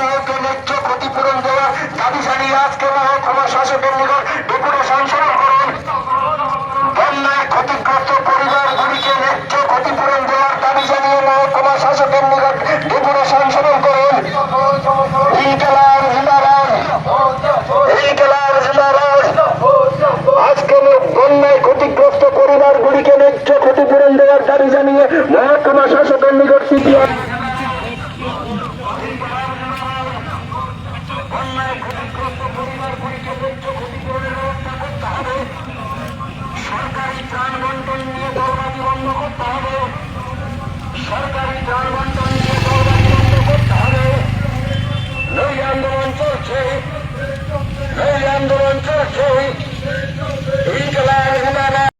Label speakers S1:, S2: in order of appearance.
S1: নায়কের ন্যায্য ক্ষতিপূরণ দেওয়ার দাবি জানিয়ে আজকে মহকুমা শাসকের নিকট ডেপুটেশন স্মরণ করুন। বন্যায় ক্ষতিগ্রস্ত পরিবারগুলিকে ন্যায্য ক্ষতিপূরণ দেওয়ার দাবি জানিয়ে মহকুমা শাসকের নিকট ডেপুটেশন স্মরণ করুন। ইনকালাব জিন্দাবাদ। ইনকালাব জিন্দাবাদ। ক্ষতিগ্রস্ত পরিবারগুলিকে ন্যায্য ক্ষতিপূরণ দেওয়ার দাবি জানিয়ে মহকুমা শাসকের নিকট সিপিআই বন্টন নিয়ে দৌড়াতি বন্ধ করতে হবে।